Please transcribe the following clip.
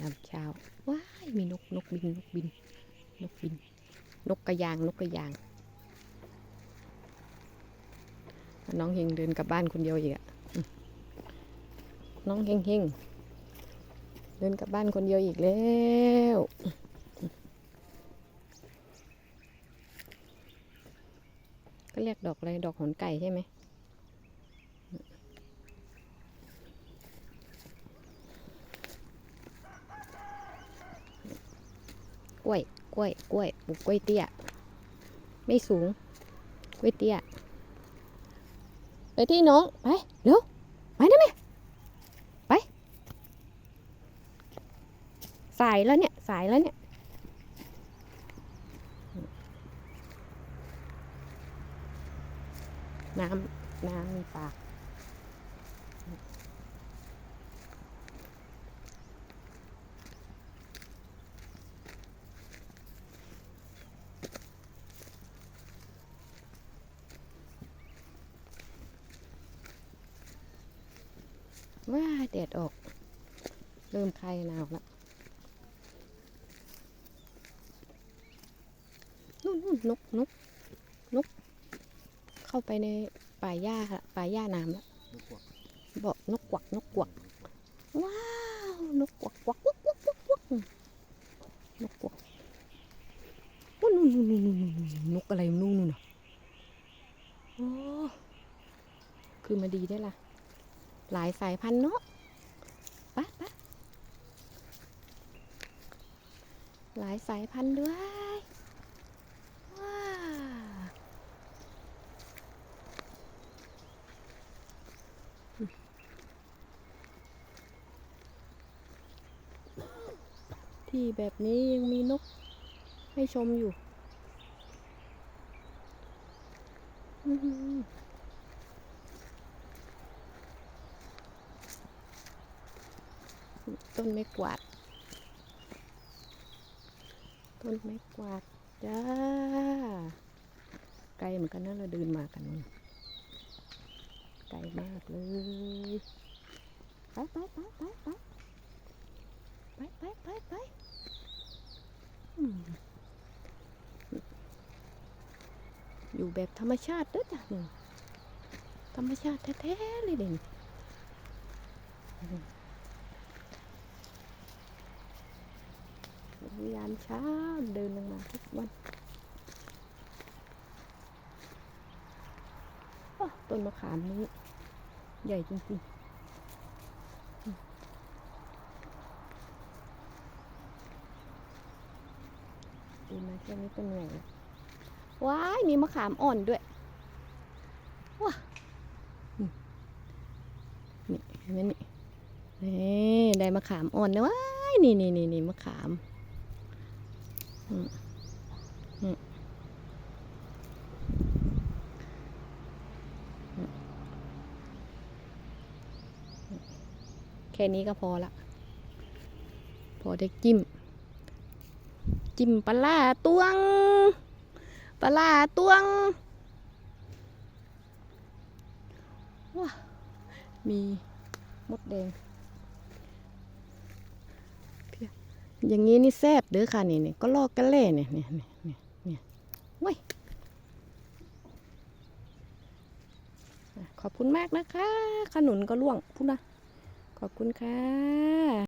ยามเช้าว้ายมีนกนกบินนกบินนกบิน นกกระยางนกกระยาง น้องเฮงเดินกลับบ้านคนเดียวอีกอะน้องเฮงเฮงเดินกลับบ้านคนเดียวอีกแล้วก็เรียกดอกอะไรดอกหอนไก่ใช่ไหม กล้วย กล้วย กล้วยปลูกกล้วยเตี้ย ไม่สูง กล้วยเตี้ย ไปที่น้อง ไป เร็ว ไปนะแม่ไป สายแล้วเนี่ย สายแล้วเนี่ย น้ำ น้ำมีปลา ว้าแดดออก เริ่มคลายหนาวแล้วนู่นนู่นนกนกนก เข้าไปในป่าหญ้าละป่าหญ้าน้ำแล้วบอกนกกวักนกกวักว้าวนกกวักกวักวักวักวักวักนกกวักนู่นนู่นนู่นนู่นนู่นนู่นนกอะไรนู่นนู่นน่ะโอ้คือมาดีได้ล่ะ หลายสายพันธุ์เนาะปะปะหลายสายพันธุ์ด้วย ว้าที่แบบนี้ยังมีนกให้ชมอยู่อื้อหือ ต้นไม้กวาด ต้นไม้กวาดจ้า ไกลเหมือนกันนะเราเดินมากันนี่ไกลมากเลย ไปไปไปไปไปไปไปไปไปอยู่แบบธรรมชาติเด้อจ้ะนี่ธรรมชาติแท้ๆเลยเด่น ยามเช้าเดินลงมาทุกวันต้นมะขามนี้ ใหญ่จริงๆดินมาแค่นี้ก็เหนื่อยแล้วว้าย มีมะขามอ่อนด้วยว้านี่เห็นไหมนี่นี่ ได้มะขามอ่อนนะว้าย นี่นี่นี่นี่มะขาม แค่นี้ก็พอละ พอได้จิ้ม จิ้มปลาตวง ปลาร้าตวงว้ามีมดแดง อย่างนี้นี่แซบเด้อค่ะนี่นี่ก็ลอกกันเล่เนี่ยเนี่ยเนี่ยเนี่ยเว้ยขอบคุณมากนะคะ ขนุนก็ล่วงพูดนะ ขอบคุณค่ะ